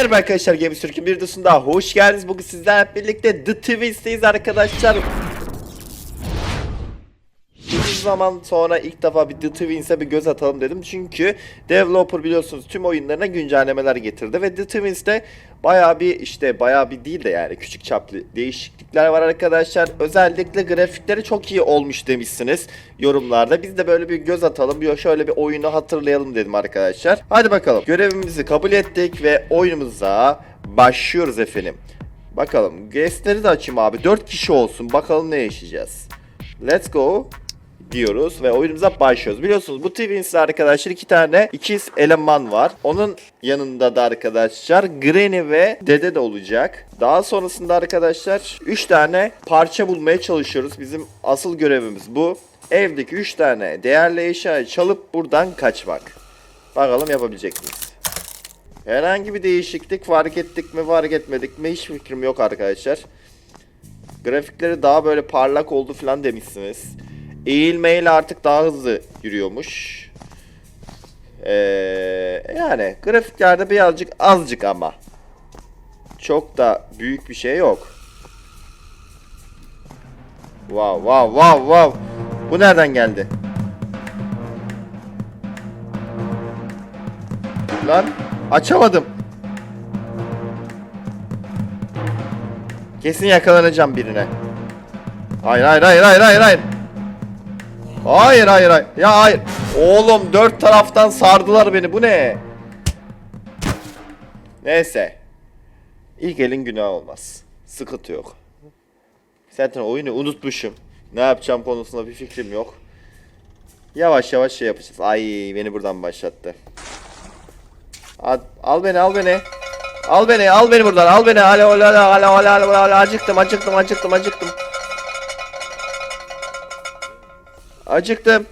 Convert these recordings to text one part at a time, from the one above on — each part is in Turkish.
Merhaba arkadaşlar Games Türk'ün bir videosunda hoş geldiniz. Bugün sizlerle birlikte The Twis'teyiz arkadaşlar. Uzun zaman sonra ilk defa bir The Twins'e bir göz atalım dedim. Çünkü developer biliyorsunuz tüm oyunlarına güncellemeler getirdi. Ve The Twins'te baya bir işte baya bir değil de yani küçük çaplı değişiklikler var arkadaşlar. Özellikle grafikleri çok iyi olmuş demişsiniz yorumlarda. Biz de böyle bir göz atalım. Bir şöyle bir oyunu hatırlayalım dedim arkadaşlar. Hadi bakalım. Görevimizi kabul ettik ve oyunumuza başlıyoruz efendim. Bakalım. Guest'leri de açayım abi. 4 kişi olsun. Bakalım ne yaşayacağız. Let's go diyoruz ve oyunumuza başlıyoruz. Biliyorsunuz bu Twins'te arkadaşlar iki tane ikiz eleman var. Onun yanında da arkadaşlar Granny ve Dede de olacak. Daha sonrasında arkadaşlar 3 tane parça bulmaya çalışıyoruz. Bizim asıl görevimiz bu. Evdeki 3 tane değerli eşyayı çalıp buradan kaçmak. Bakalım yapabilecek miyiz? Herhangi bir değişiklik fark ettik mi fark etmedik mi hiç fikrim yok arkadaşlar. Grafikleri daha böyle parlak oldu falan demişsiniz. Eğilmeyle artık daha hızlı yürüyormuş. Ee, yani grafiklerde birazcık azıcık ama. Çok da büyük bir şey yok. Wow wow wow wow. Bu nereden geldi? Lan açamadım. Kesin yakalanacağım birine. Hayır hayır hayır hayır hayır hayır. Hayır hayır hayır. Ya hayır. Oğlum dört taraftan sardılar beni. Bu ne? Neyse. İlk elin günah olmaz. Sıkıntı yok. Zaten oyunu unutmuşum. Ne yapacağım konusunda bir fikrim yok. Yavaş yavaş şey yapacağız. Ay beni buradan başlattı. Al, al beni al beni. Al beni al beni buradan al beni. Alo alo alo alo alo alo acıktım acıktım acıktım acıktım. Acıktım.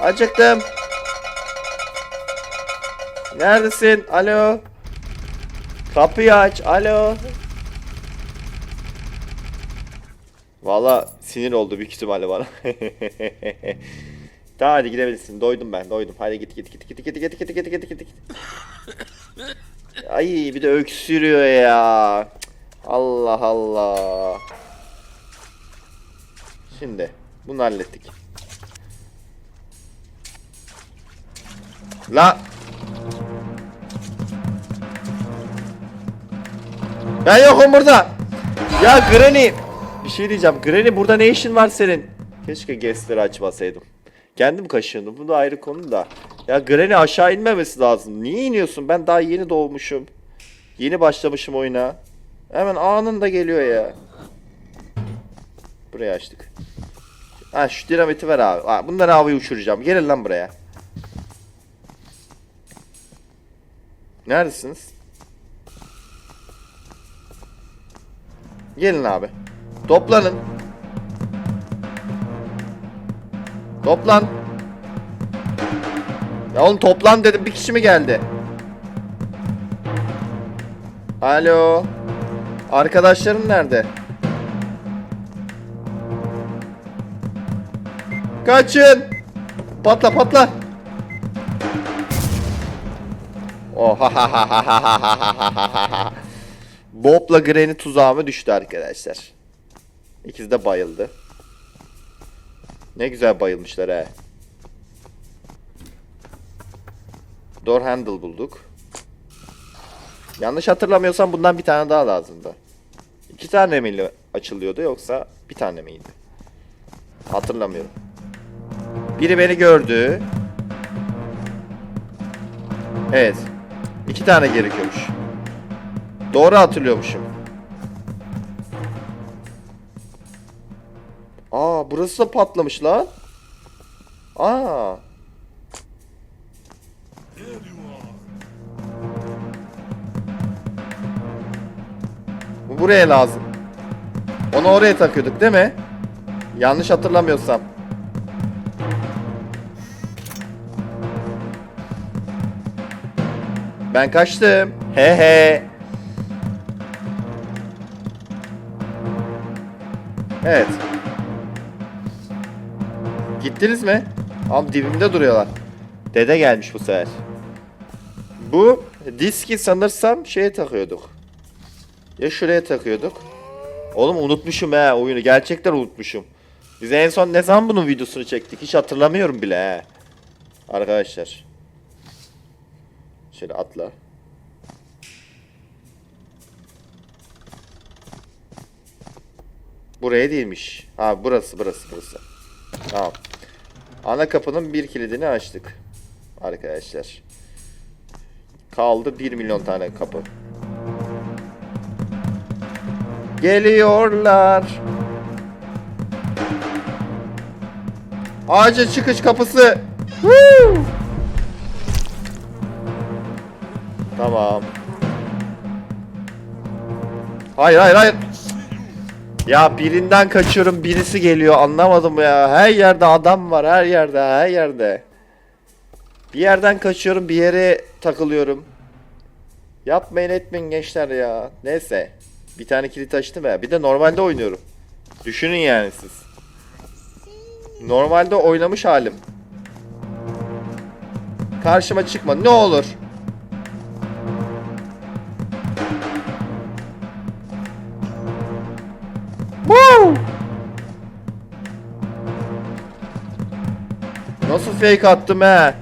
Acıktım. Neredesin? Alo. Kapıyı aç. Alo. Valla sinir oldu büyük ihtimalle bana. Tamam hadi gidebilirsin. Doydum ben. Doydum. Hadi git git git git git git git git git git git. Ay bir de öksürüyor ya. Allah Allah. Şimdi bunu hallettik. La. Ben yokum burada. Ya Granny. Bir şey diyeceğim. Granny burada ne işin var senin? Keşke guestleri açmasaydım. Kendim kaşındım. Bu da ayrı konu da. Ya Granny aşağı inmemesi lazım. Niye iniyorsun? Ben daha yeni doğmuşum. Yeni başlamışım oyuna. Hemen anında geliyor ya. Burayı açtık. Ha şu dinamiti ver abi. Ha, bunları havaya uçuracağım. Gelin lan buraya. Neredesiniz? Gelin abi. Toplanın. Toplan. Ya oğlum toplan dedim bir kişi mi geldi? Alo. Arkadaşların nerede? Kaçın. Patla patla. Oha. Bob'la Granny tuzağıma düştü arkadaşlar. İkisi de bayıldı. Ne güzel bayılmışlar he. Door handle bulduk. Yanlış hatırlamıyorsam bundan bir tane daha lazımdı. İki tane mi açılıyordu yoksa bir tane miydi? Hatırlamıyorum. Biri beni gördü. Evet. İki tane gerekiyormuş. Doğru hatırlıyormuşum. Aa burası da patlamış lan. Aa. Bu buraya lazım. Onu oraya takıyorduk değil mi? Yanlış hatırlamıyorsam. Ben kaçtım. He he. Evet. Gittiniz mi? Abi dibimde duruyorlar. Dede gelmiş bu sefer. Bu diski sanırsam şeye takıyorduk. Ya şuraya takıyorduk. Oğlum unutmuşum he oyunu. Gerçekten unutmuşum. Biz en son ne zaman bunun videosunu çektik? Hiç hatırlamıyorum bile he. Arkadaşlar. Şöyle atla. Buraya değilmiş. Ha burası burası burası. Tamam. Ana kapının bir kilidini açtık. Arkadaşlar. Kaldı 1 milyon tane kapı. Geliyorlar. Acil çıkış kapısı. Woo! Tamam. Hayır hayır hayır. Ya birinden kaçıyorum birisi geliyor anlamadım ya. Her yerde adam var her yerde her yerde. Bir yerden kaçıyorum bir yere takılıyorum. Yapmayın etmeyin gençler ya. Neyse. Bir tane kilit açtım ya. Bir de normalde oynuyorum. Düşünün yani siz. Normalde oynamış halim. Karşıma çıkma ne olur. Fake attım he?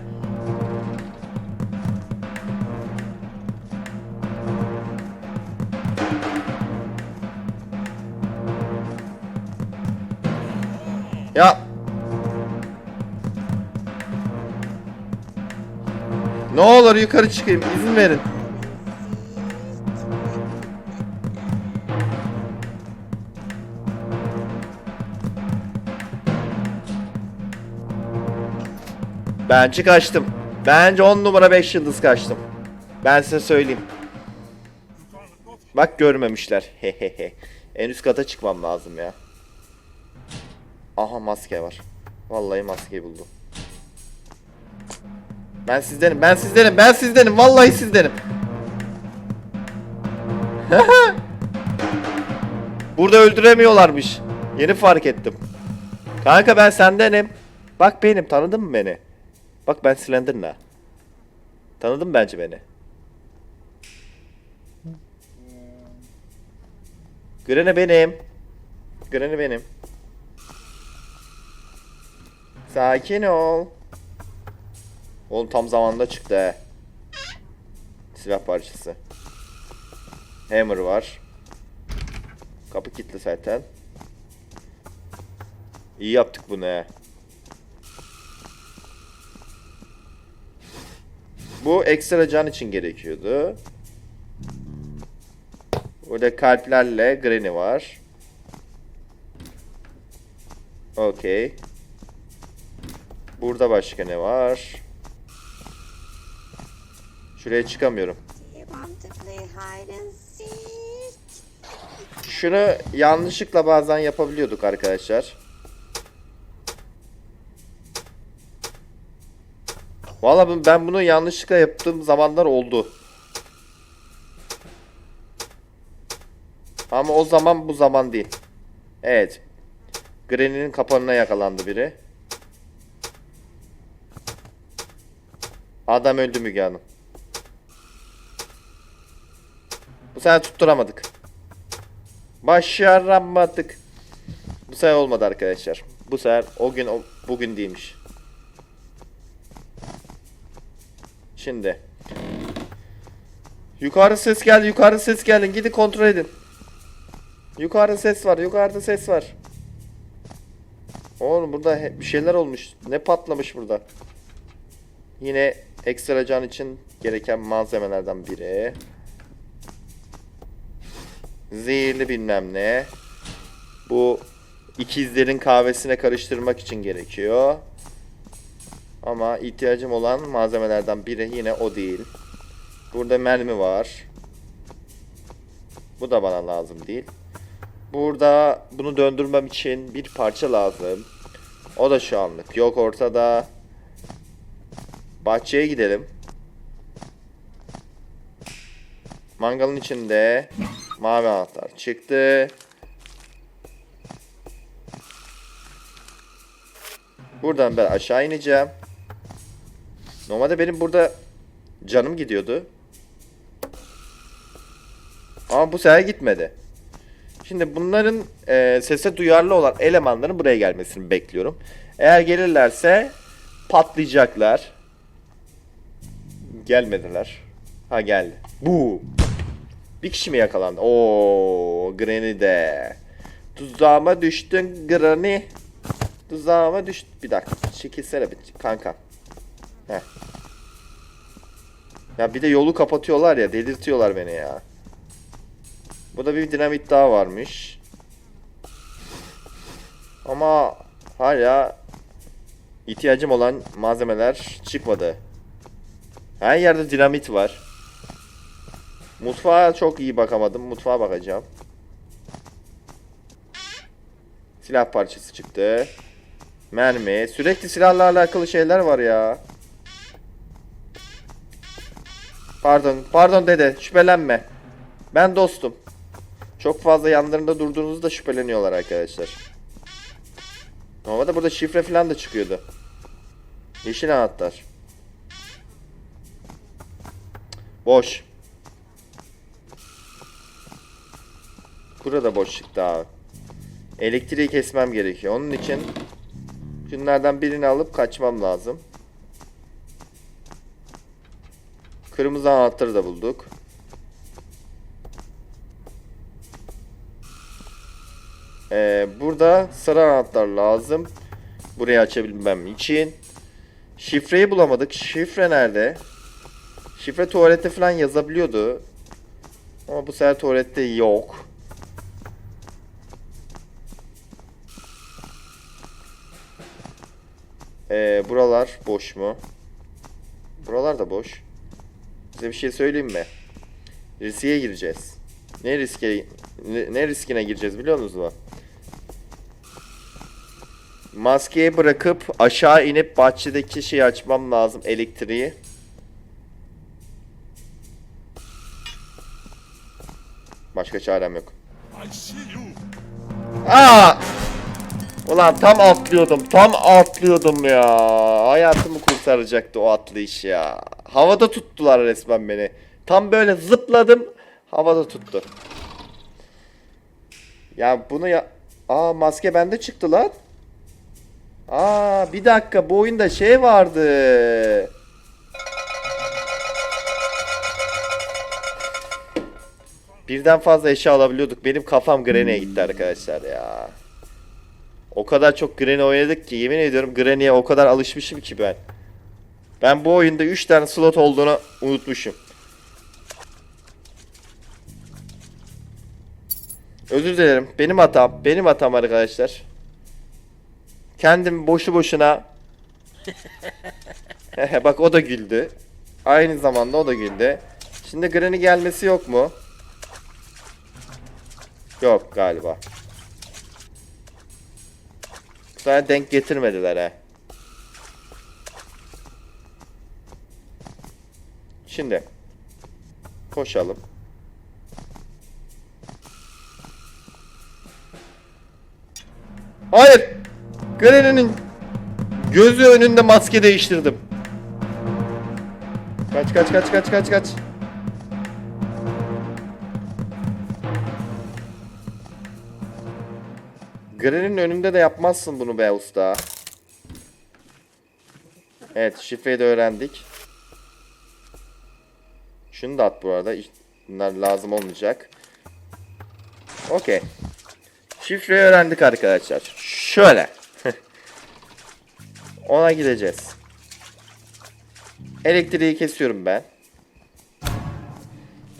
Ya. Ne olur yukarı çıkayım. izin verin. Bence kaçtım. Bence 10 numara 5 yıldız kaçtım. Ben size söyleyeyim. Bak görmemişler. Hehehe. en üst kata çıkmam lazım ya. Aha maske var. Vallahi maskeyi buldum. Ben sizdenim, ben sizdenim, ben sizdenim. Vallahi sizdenim. Burada öldüremiyorlarmış. Yeni fark ettim. Kanka ben sendenim. Bak benim, tanıdın mı beni? Bak ben Slender'la. Tanıdın bence beni. Granny benim. Granny benim. Sakin ol. Oğlum tam zamanında çıktı he. Silah parçası. Hammer var. Kapı kilitli zaten. İyi yaptık bunu he. Bu ekstra can için gerekiyordu. Burada kalplerle Granny var. Okey. Burada başka ne var? Şuraya çıkamıyorum. Şunu yanlışlıkla bazen yapabiliyorduk arkadaşlar. Valla ben- bunu yanlışlıkla yaptığım zamanlar oldu. Ama o zaman bu zaman değil. Evet. Granny'nin kapanına yakalandı biri. Adam öldü Müge Hanım. Bu sefer tutturamadık. Başaramadık. Bu sefer olmadı arkadaşlar. Bu sefer o gün o, bugün değilmiş. Şimdi. Yukarı ses geldi, yukarı ses geldi. Gidin kontrol edin. Yukarıda ses var, yukarıda ses var. Oğlum burada bir şeyler olmuş. Ne patlamış burada? Yine ekstra can için gereken malzemelerden biri. Zehirli bilmem ne. Bu ikizlerin kahvesine karıştırmak için gerekiyor. Ama ihtiyacım olan malzemelerden biri yine o değil. Burada mermi var. Bu da bana lazım değil. Burada bunu döndürmem için bir parça lazım. O da şu anlık yok ortada. Bahçeye gidelim. Mangalın içinde mavi anahtar çıktı. Buradan ben aşağı ineceğim. Normalde benim burada canım gidiyordu. Ama bu sefer gitmedi. Şimdi bunların e, sese duyarlı olan elemanların buraya gelmesini bekliyorum. Eğer gelirlerse patlayacaklar. Gelmediler. Ha geldi. Bu. Bir kişi mi yakalandı? Oo, Granny de. Tuzağıma düştün Granny. Tuzağıma düştü. Bir dakika. Çekilsene bir kanka. Heh. Ya bir de yolu kapatıyorlar ya. Delirtiyorlar beni ya. Burada bir dinamit daha varmış. Ama hala ihtiyacım olan malzemeler çıkmadı. Her yerde dinamit var. Mutfağa çok iyi bakamadım. Mutfağa bakacağım. Silah parçası çıktı. Mermi. Sürekli silahla alakalı şeyler var ya. Pardon. Pardon dede. Şüphelenme. Ben dostum. Çok fazla yanlarında durduğunuzda şüpheleniyorlar arkadaşlar. Normalde burada şifre falan da çıkıyordu. Yeşil anahtar. Boş. Burada boş çıktı abi. Elektriği kesmem gerekiyor. Onun için şunlardan birini alıp kaçmam lazım. Kırmızı anahtarı da bulduk. Ee, burada sarı anahtar lazım. Burayı açabilmem için. Şifreyi bulamadık. Şifre nerede? Şifre tuvalette falan yazabiliyordu. Ama bu sefer tuvalette yok. Ee, buralar boş mu? Buralar da boş. Size bir şey söyleyeyim mi? Riske gireceğiz. Ne riske ne, ne riskine gireceğiz biliyor musunuz mu? Maskeyi bırakıp aşağı inip bahçedeki şeyi açmam lazım elektriği. Başka çarem yok. Aa! Ulan tam atlıyordum. Tam atlıyordum ya. Hayatımı kurtaracaktı o atlayış ya. Havada tuttular resmen beni. Tam böyle zıpladım. Havada tuttu. Ya bunu ya... Aa maske bende çıktı lan. Aa bir dakika bu oyunda şey vardı. Birden fazla eşya alabiliyorduk. Benim kafam Granny'e gitti arkadaşlar ya. O kadar çok Granny oynadık ki yemin ediyorum Granny'e o kadar alışmışım ki ben. Ben bu oyunda 3 tane slot olduğunu unutmuşum. Özür dilerim. Benim hatam. Benim hatam arkadaşlar. Kendim boşu boşuna Bak o da güldü. Aynı zamanda o da güldü. Şimdi Granny gelmesi yok mu? Yok galiba. Sefer denk getirmediler ha. Şimdi koşalım. Hayır. Granny'nin gözü önünde maske değiştirdim. Kaç kaç kaç kaç kaç kaç. Granny'nin önünde de yapmazsın bunu be usta. Evet şifreyi de öğrendik. Şunu da at bu arada. Bunlar lazım olmayacak. Okey. Şifreyi öğrendik arkadaşlar. Şöyle. Ona gideceğiz. Elektriği kesiyorum ben.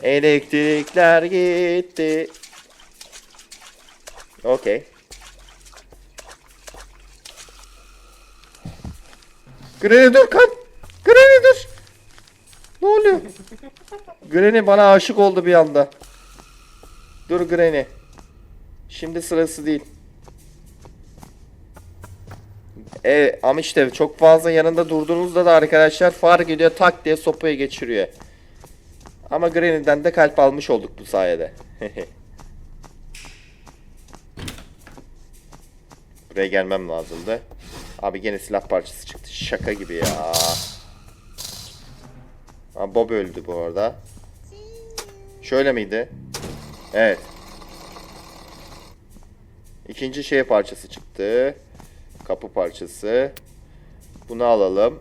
Elektrikler gitti. Okey. Granny dur kan. Granny dur. Ne oluyor? Granny bana aşık oldu bir anda. Dur Granny. Şimdi sırası değil. E, ama işte çok fazla yanında durduğunuzda da arkadaşlar fark ediyor tak diye sopayı geçiriyor. Ama Granny'den de kalp almış olduk bu sayede. Buraya gelmem lazımdı. Abi gene silah parçası çıktı. Şaka gibi ya. Aa, Bob öldü bu arada. Şöyle miydi? Evet. İkinci şey parçası çıktı. Kapı parçası. Bunu alalım.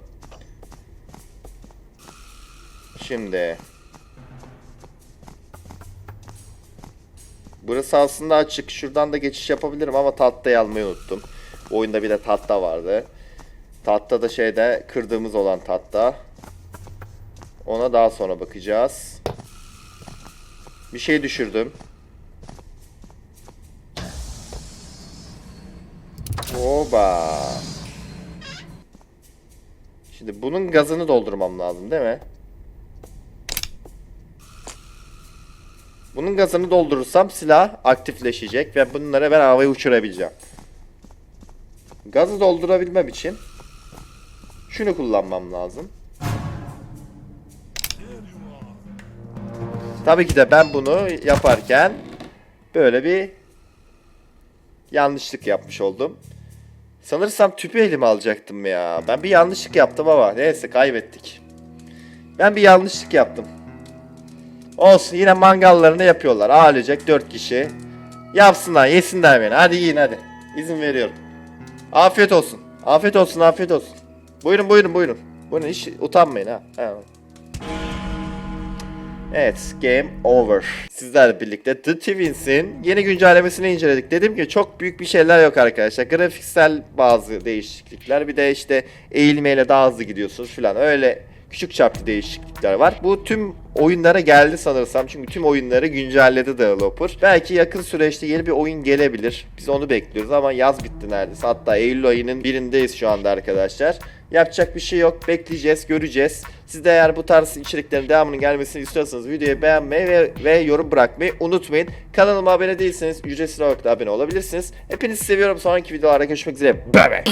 Şimdi. Burası aslında açık. Şuradan da geçiş yapabilirim ama tahtayı almayı unuttum. Oyunda bir de tahta vardı. Tahta da şeyde kırdığımız olan tahta. Ona daha sonra bakacağız. Bir şey düşürdüm. Oba. Şimdi bunun gazını doldurmam lazım değil mi? Bunun gazını doldurursam silah aktifleşecek ve bunları ben havaya uçurabileceğim. Gazı doldurabilmem için şunu kullanmam lazım. Tabii ki de ben bunu yaparken böyle bir yanlışlık yapmış oldum. Sanırsam tüpü elime alacaktım ya. Ben bir yanlışlık yaptım ama neyse kaybettik. Ben bir yanlışlık yaptım. Olsun yine mangallarını yapıyorlar. Ailecek 4 kişi. Yapsınlar yesinler beni. Hadi yiyin hadi. İzin veriyorum. Afiyet olsun. Afiyet olsun afiyet olsun. Buyurun buyurun buyurun. Buyurun hiç utanmayın ha. Evet, game over. Sizlerle birlikte The Twins'in yeni güncellemesini inceledik. Dedim ki çok büyük bir şeyler yok arkadaşlar. Grafiksel bazı değişiklikler, bir de işte eğilmeyle daha hızlı gidiyorsunuz falan. Öyle küçük çaplı değişiklikler var. Bu tüm oyunlara geldi sanırsam. Çünkü tüm oyunları güncelledi developer. Belki yakın süreçte yeni bir oyun gelebilir. Biz onu bekliyoruz ama yaz bitti neredeyse. Hatta Eylül ayının birindeyiz şu anda arkadaşlar. Yapacak bir şey yok. Bekleyeceğiz, göreceğiz. Siz de eğer bu tarz içeriklerin devamının gelmesini istiyorsanız videoyu beğenmeyi ve, ve yorum bırakmayı unutmayın. Kanalıma abone değilseniz ücretsiz olarak da abone olabilirsiniz. Hepinizi seviyorum. Sonraki videolarda görüşmek üzere. Bye bye.